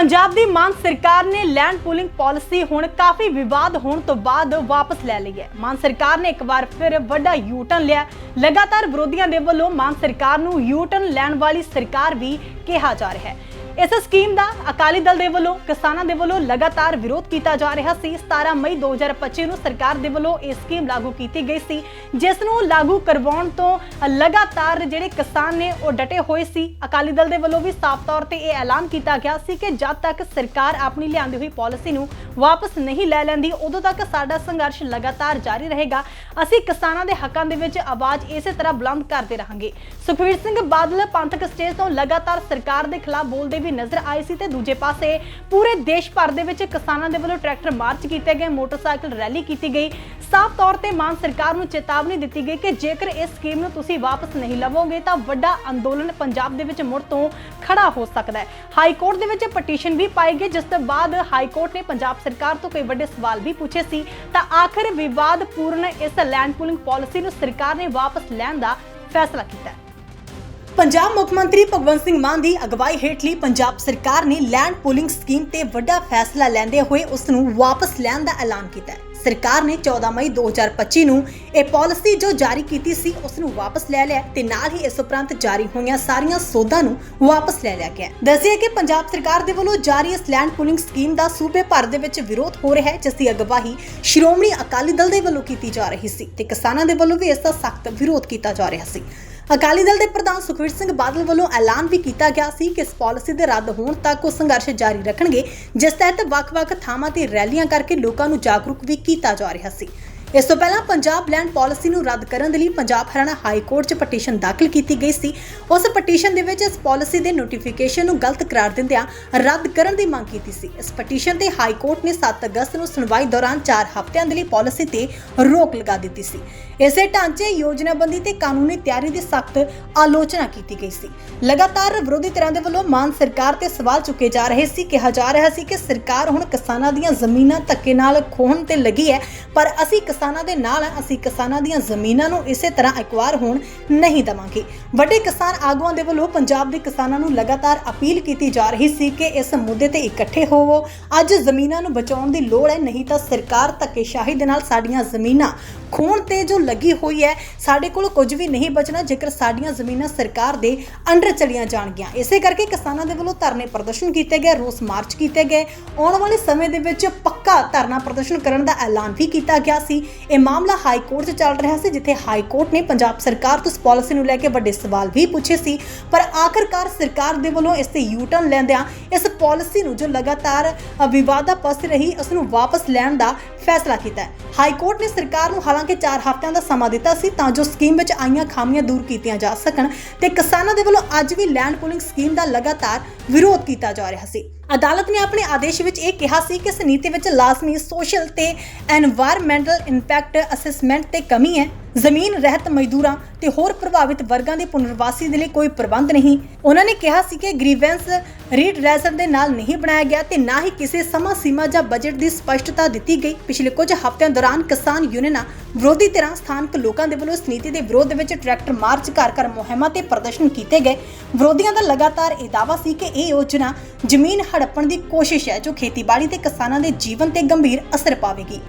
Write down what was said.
ਪੰਜਾਬ ਦੀ ਮਾਨ ਸਰਕਾਰ ਨੇ land pooling policy ਹੁਣ ਕਾਫੀ ਵਿਵਾਦ ਹੋਣ ਤੋਂ ਬਾਅਦ ਵਾਪਸ ਲੈ ਲਈ ਹੈ। ਮਾਨ ਸਰਕਾਰ ਨੇ ਇੱਕ ਵਾਰ ਫਿਰ ਵੱਡਾ ਯੂ-ਟਰਨ ਲਿਆ। ਲਗਾਤਾਰ ਵਿਰੋਧੀਆਂ ਦੇ ਵੱਲੋਂ ਮਾਨ ਸਰਕਾਰ ਨੂੰ ਯੂ-ਟਰਨ ਲੈਣ ਵਾਲੀ ਸਰਕਾਰ ਵੀ ਕਿਹਾ ਜਾ ਰਿਹਾ ਹੈ। ਇਸ ਸਕੀਮ ਦਾ ਅਕਾਲੀ ਦਲ ਦੇ ਵੱਲੋਂ, ਕਿਸਾਨਾਂ ਦੇ ਵੱਲੋਂ ਲਗਾਤਾਰ ਵਿਰੋਧ ਕੀਤਾ ਜਾ ਰਿਹਾ ਸੀ। 17 ਮਈ 2025 ਨੂੰ ਸਰਕਾਰ ਦੇ ਵੱਲੋਂ ਇਹ ਸਕੀਮ ਲਾਗੂ ਕੀਤੀ ਗਈ ਸੀ, ਜਿਸ ਨੂੰ ਲਾਗੂ ਕਰਵਾਉਣ ਤੋਂ ਲਗਾਤਾਰ ਜਿਹੜੇ ਕਿਸਾਨ ਨੇ ਉਹ ਡਟੇ ਹੋਏ ਸੀ। ਅਕਾਲੀ ਦਲ ਦੇ ਵੱਲੋਂ ਵੀ ਸਾਫ਼ ਤੌਰ ਤੇ ਇਹ ਐਲਾਨ ਕੀਤਾ ਗਿਆ ਸੀ ਕਿ ਜਦ ਤੱਕ ਸਰਕਾਰ ਆਪਣੀ ਲਿਆਂਦੀ ਹੋਈ ਪਾਲਿਸੀ ਨੂੰ ਵਾਪਸ ਨਹੀਂ ਲੈ ਲੈਂਦੀ, ਉਦੋਂ ਤੱਕ ਸਾਡਾ ਸੰਘਰਸ਼ ਲਗਾਤਾਰ ਜਾਰੀ ਰਹੇਗਾ। ਅਸੀਂ ਕਿਸਾਨਾਂ ਦੇ ਹੱਕਾਂ ਦੇ ਵਿੱਚ ਆਵਾਜ਼ ਇਸੇ ਤਰ੍ਹਾਂ ਬੁਲੰਦ ਕਰਦੇ ਰਹਾਂਗੇ। ਸੁਖਵੀਰ ਸਿੰਘ ਬਾਦਲ ਪੰਥਕ ਸਟੇਜ ਤੋਂ ਲਗਾਤਾਰ ਸਰਕਾਰ ਦੇ ਖਿਲਾਫ ਬੋਲਦੇ ਵੀ ਨਜ਼ਰ ਆਏ ਸੀ ਤੇ ਦੂਜੇ ਪਾਸੇ ਪੂਰੇ ਦੇਸ਼ ਭਰ ਦੇ ਵਿੱਚ ਕਿਸਾਨਾਂ ਦੇ ਵੱਲੋਂ ਟਰੈਕਟਰ ਮਾਰਚ ਕੀਤੇ ਗਏ, ਮੋਟਰਸਾਈਕਲ ਰੈਲੀ ਕੀਤੀ ਗਈ। ਸਾਫ਼ ਤੌਰ ਤੇ ਮਾਨ ਸਰਕਾਰ ਨੂੰ ਚੇਤਾਵਨੀ ਦਿੱਤੀ ਗਈ ਕਿ ਜੇਕਰ ਇਸ ਸਕੀਮ ਨੂੰ ਤੁਸੀਂ ਵਾਪਸ ਨਹੀਂ ਲਵੋਗੇ ਤਾਂ ਵੱਡਾ ਅੰਦੋਲਨ ਪੰਜਾਬ ਦੇ ਵਿੱਚ ਮੁੜ ਤੋਂ ਖੜਾ ਹੋ ਸਕਦਾ ਹੈ। ਹਾਈ ਕੋਰਟ ਦੇ ਵਿੱਚ ਪਟੀਸ਼ਨ ਵੀ ਪਾਈ ਗਈ, ਜਿਸ ਤੋਂ ਬਾਅਦ ਹਾਈ ਕੋਰਟ ਨੇ ਪੰਜਾਬ ਸਰਕਾਰ ਤੋਂ ਕਈ ਵੱਡੇ ਸਵਾਲ ਵੀ ਪੁੱਛੇ ਸੀ। ਤਾਂ ਆਖਰ ਵਿਵਾਦ ਪੂਰਨ ਇਸ ਲੈਂਡ ਪੂਲਿੰਗ ਪਾਲਿਸੀ ਨੂੰ ਸਰਕਾਰ ਨੇ ਵਾਪਸ ਲੈਣ ਦਾ ਫੈਸਲਾ ਕੀਤਾ ਹੈ। ਪੰਜਾਬ ਮੁੱਖ ਮੰਤਰੀ ਭਗਵੰਤ ਸਿੰਘ ਮਾਨ ਦੀ ਅਗਵਾਈ ਹੇਠਲੀ ਪੰਜਾਬ ਸਰਕਾਰ ਨੇ ਲੈਂਡ ਪੂਲਿੰਗ ਸਕੀਮ ਤੇ ਵੱਡਾ ਫੈਸਲਾ ਲੈਂਦੇ ਹੋਏ ਉਸ ਨੂੰ ਵਾਪਸ ਲੈਣ ਦਾ ਐਲਾਨ ਕੀਤਾ ਹੈ। ਸਰਕਾਰ ਨੇ 14 ਮਈ 2025 ਨੂੰ ਇਹ ਪਾਲਿਸੀ ਜੋ ਜਾਰੀ ਕੀਤੀ ਸੀ, ਉਸ ਨੂੰ ਵਾਪਸ ਲੈ ਲਿਆ ਤੇ ਨਾਲ ਹੀ ਇਸ ਉਪਰੰਤ ਜਾਰੀ ਹੋਈਆਂ ਸਾਰੀਆਂ ਸੋਧਾਂ ਨੂੰ ਵਾਪਸ ਲੈ ਲਿਆ ਗਿਆ ਦੱਸਿਆ ਕਿ ਪੰਜਾਬ ਸਰਕਾਰ ਦੇ ਵੱਲੋਂ ਜਾਰੀ ਇਸ ਲੈਂਡ ਪੂਲਿੰਗ ਸਕੀਮ ਦਾ ਸੂਬੇ ਭਰ ਦੇ ਵਿੱਚ ਵਿਰੋਧ ਹੋ ਰਿਹਾ ਹੈ, ਜਿਸ ਦੀ ਅਗਵਾਈ ਸ਼੍ਰੋਮਣੀ ਅਕਾਲੀ ਦਲ ਦੇ ਵੱਲੋਂ ਕੀਤੀ ਜਾ ਰਹੀ ਸੀ ਤੇ ਕਿਸਾਨਾਂ ਦੇ ਵੱਲੋਂ ਵੀ ਇਸ ਦਾ ਸਖਤ ਵਿਰੋਧ ਕੀਤਾ ਜਾ ਰਿਹਾ ਸੀ। ਅਕਾਲੀ ਦਲ ਦੇ ਪ੍ਰਧਾਨ ਸੁਖਵੀਰ ਸਿੰਘ ਬਾਦਲ ਵੱਲੋਂ ਐਲਾਨ ਵੀ ਕੀਤਾ ਗਿਆ ਸੀ ਕਿ ਇਸ ਪਾਲਿਸੀ ਦੇ ਰੱਦ ਹੋਣ ਤੱਕ ਉਹ ਸੰਘਰਸ਼ ਜਾਰੀ ਰੱਖਣਗੇ, ਜਿਸ ਤਹਿਤ ਵੱਖ-ਵੱਖ ਥਾਵਾਂ ਤੇ ਰੈਲੀਆਂ ਕਰਕੇ ਲੋਕਾਂ ਨੂੰ ਜਾਗਰੂਕ ਵੀ ਕੀਤਾ ਜਾ ਰਿਹਾ ਸੀ। ਇਸ ਤੋਂ ਪਹਿਲਾਂ ਪੰਜਾਬ ਲੈਂਡ ਪਾਲਿਸੀ ਨੂੰ ਰੱਦ ਕਰਨ ਦੇ ਲਈ ਪੰਜਾਬ ਹਰਿਆਣਾ ਹਾਈ ਕੋਰਟ 'ਚ ਪਟੀਸ਼ਨ ਦਾਖਲ ਕੀਤੀ ਗਈ ਸੀ। ਉਸ ਪਟੀਸ਼ਨ ਦੇ ਵਿੱਚ ਇਸ ਪਾਲਿਸੀ ਦੇ ਨੋਟੀਫਿਕੇਸ਼ਨ ਨੂੰ ਗਲਤ ਕਰਾਰ ਦਿੰਦਿਆਂ ਰੱਦ ਕਰਨ ਦੀ ਮੰਗ ਕੀਤੀ ਸੀ। ਇਸ ਪਟੀਸ਼ਨ ਤੇ ਹਾਈ ਕੋਰਟ ਨੇ 7 ਅਗਸਤ ਨੂੰ ਸੁਣਵਾਈ ਦੌਰਾਨ 4 ਹਫ਼ਤਿਆਂ ਦੇ ਲਈ ਪਾਲਿਸੀ ਤੇ ਰੋਕ ਲਗਾ ਦਿੱਤੀ ਸੀ। ਇਸੇ ਢਾਂਚੇ ਯੋਜਨਾਬੰਦੀ ਤੇ ਕਾਨੂੰਨੀ ਤਿਆਰੀ ਦੀ ਸਖਤ ਆਲੋਚਨਾ ਕੀਤੀ ਗਈ ਸੀ। ਲਗਾਤਾਰ ਵਿਰੋਧੀ ਧਿਰਾਂ ਦੇ ਵੱਲੋਂ ਮਾਨ ਸਰਕਾਰ ਤੇ ਸਵਾਲ ਚੁੱਕੇ ਜਾ ਰਹੇ ਸੀ। ਕਿਹਾ ਜਾ ਰਿਹਾ ਸੀ ਕਿ ਸਰਕਾਰ ਹੁਣ ਕਿਸਾਨਾਂ ਦੀਆਂ ਜ਼ਮੀਨਾਂ ਧੱਕੇ ਨਾਲ ਖੋਹਣ ਤੇ ਲੱਗੀ ਹੈ, ਪਰ ਅਸੀਂ ਕਿਸਾਨਾਂ ਦੇ ਨਾਲ ਹਾਂ ਅਸੀਂ ਕਿਸਾਨਾਂ ਦੀਆਂ ਜ਼ਮੀਨਾਂ ਨੂੰ ਇਸੇ ਤਰ੍ਹਾਂ ਐਕਵਾਇਰ ਹੋਣ ਨਹੀਂ ਦਵਾਂਗੇ। ਵੱਡੇ ਕਿਸਾਨ ਆਗੂਆਂ ਦੇ ਵੱਲੋਂ ਪੰਜਾਬ ਦੇ ਕਿਸਾਨਾਂ ਨੂੰ ਲਗਾਤਾਰ ਅਪੀਲ ਕੀਤੀ ਜਾ ਰਹੀ ਸੀ ਕਿ ਇਸ ਮੁੱਦੇ ਤੇ ਇਕੱਠੇ ਹੋਵੋ। ਅੱਜ ਜ਼ਮੀਨਾਂ ਨੂੰ ਬਚਾਉਣ ਦੀ ਲੋੜ ਹੈ, ਨਹੀਂ ਤਾਂ ਸਰਕਾਰ ਧੱਕੇਸ਼ਾਹੀ ਦੇ ਨਾਲ ਸਾਡੀਆਂ ਜ਼ਮੀਨਾਂ ਖੋਣ ਤੇ ਜੋ ਲੱਗੀ ਹੋਈ ਹੈ, ਸਾਡੇ ਕੋਲ ਕੁਝ ਵੀ ਨਹੀਂ ਬਚਣਾ, ਜੇਕਰ ਸਾਡੀਆਂ ਜ਼ਮੀਨਾਂ ਸਰਕਾਰ ਦੇ ਅੰਡਰ ਚਲੀਆਂ ਜਾਣਗੀਆਂ। ਇਸੇ ਕਰਕੇ ਕਿਸਾਨਾਂ ਦੇ ਵੱਲੋਂ ਧਰਨੇ ਪ੍ਰਦਰਸ਼ਨ ਕੀਤੇ ਗਏ, ਰੋਸ ਮਾਰਚ ਕੀਤੇ ਗਏ। ਆਉਣ ਵਾਲੇ ਸਮੇਂ ਦੇ ਵਿੱਚ ਪੱਕਾ ਧਰਨਾ ਪ੍ਰਦਰਸ਼ਨ ਕਰਨ ਦਾ ਐਲਾਨ ਵੀ ਕੀਤਾ ਗਿਆ ਸੀ। ਇਹ ਮਾਮਲਾ ਹਾਈ ਕੋਰਟ 'ਚ ਚੱਲ ਰਿਹਾ ਸੀ ਜਿੱਥੇ ਹਾਈ ਕੋਰਟ ਨੇ ਪੰਜਾਬ ਸਰਕਾਰ ਤੋਂ ਇਸ ਪਾਲਿਸੀ ਨੂੰ ਲੈ ਕੇ ਵੱਡੇ ਸਵਾਲ ਵੀ ਪੁੱਛੇ ਸੀ। ਪਰ ਆਖਰਕਾਰ ਸਰਕਾਰ ਦੇ ਵੱਲੋਂ ਇਸ ਤੇ ਯੂ-ਟਰਨ ਲੈਂਦਿਆਂ ਇਸ ਪਾਲਿਸੀ ਨੂੰ ਜੋ ਲਗਾਤਾਰ ਅ, ਵਿਵਾਦਾਪਸਤ ਰਹੀ ਉਸ ਨੂੰ ਵਾਪਸ ਲੈਣ ਦਾ ਫੈਸਲਾ ਕੀਤਾ ਹੈ। ਹਾਈ ਕੋਰਟ ਨੇ ਸਰਕਾਰ ਨੂੰ ਹਾਲਾਂਕਿ 4 ਹਫ਼ਤਿਆਂ ਦਾ ਸਮਾਂ ਦਿੱਤਾ ਸੀ ਤਾਂ ਜੋ ਸਕੀਮ ਵਿੱਚ ਆਈਆਂ ਖਾਮੀਆਂ ਦੂਰ ਕੀਤੀਆਂ ਜਾ ਸਕਣ ਤੇ ਕਿਸਾਨਾਂ ਦੇ ਵੱਲੋਂ ਅੱਜ ਵੀ ਲੈਂਡ ਪੂਲਿੰਗ ਸਕੀਮ ਦਾ ਲਗਾਤਾਰ ਵਿਰੋਧ ਕੀਤਾ ਜਾ ਰਿਹਾ ਸੀ। ਅਦਾਲਤ ਨੇ ਆਪਣੇ ਆਦੇਸ਼ ਵਿੱਚ ਇਹ ਕਿਹਾ ਸੀ ਕਿ ਇਸ ਨੀਤੀ ਵਿੱਚ ਲਾਜ਼ਮੀ ਸੋਸ਼ਲ ਤੇ ਐਨਵਾਇਰਨਮੈਂਟਲ ਇੰਪੈਕਟ ਅਸੈਸਮੈਂਟ ਤੇ ਕਮੀ ਹੈ। ਜ਼ਮੀਨ, ਰਹਿਤ ਮਜ਼ਦੂਰਾਂ ਤੇ ਹੋਰ ਪ੍ਰਭਾਵਿਤ ਵਰਗਾਂ ਦੇ ਪੁਨਰਵਾਸੀ ਦੇ ਲਈ ਕੋਈ ਪ੍ਰਬੰਧ ਨਹੀਂ। ਉਹਨਾਂ ਨੇ ਕਿਹਾ ਸੀ ਕਿ ਗ੍ਰੀਵੈਂਸ ਰੀਡਰੈਸਰ ਦੇ ਨਾਲ ਨਹੀਂ ਬਣਾਇਆ ਗਿਆ ਤੇ ਨਾ ਹੀ ਕਿਸੇ ਸਮਾਂ ਸੀਮਾ ਜਾਂ ਬਜਟ ਦੀ ਸਪਸ਼ਟਤਾ ਦਿੱਤੀ ਗਈ। ਪਿਛਲੇ ਕੁਝ ਹਫ਼ਤਿਆਂ ਦੌਰਾਨ ਕਿਸਾਨ ਯੂਨੀਅਨਾਂ ਵਿਰੋਧੀ ਧਿਰਾਂ ਸਥਾਨਕ ਲੋਕਾਂ ਦੇ ਵੱਲੋਂ ਇਸ ਨੀਤੀ ਦੇ ਵਿਰੋਧ ਵਿੱਚ ਟਰੈਕਟਰ ਮਾਰਚ ਘਰ ਘਰ ਮੁਹਿੰਮਾਂ ਤੇ ਪ੍ਰਦਰਸ਼ਨ ਕੀਤੇ ਗਏ। ਵਿਰੋਧੀਆਂ ਦਾ ਲਗਾਤਾਰ ਇਹ ਦਾਅਵਾ ਸੀ ਕਿ ਇਹ ਯੋਜਨਾ ਜ਼ਮੀਨ ਹੜੱਪਣ ਦੀ ਕੋਸ਼ਿਸ਼ ਹੈ ਜੋ ਖੇਤੀਬਾੜੀ ਤੇ ਕਿਸਾਨਾਂ ਦੇ ਜੀਵਨ ਤੇ ਗੰਭੀਰ ਅਸਰ ਪਾਵੇਗੀ।